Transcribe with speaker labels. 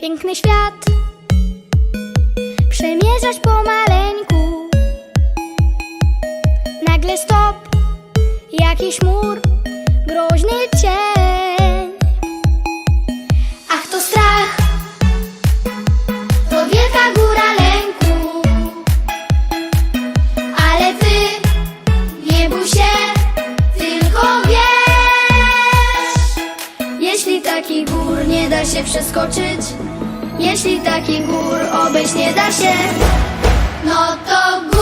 Speaker 1: Piękny świat Przemierzasz pomaleńku Nagle stop Jakiś mur Groźny cień jeśli takich gór nie da się przeskoczyć, jeśli takich gór obejść nie da się, no to góry,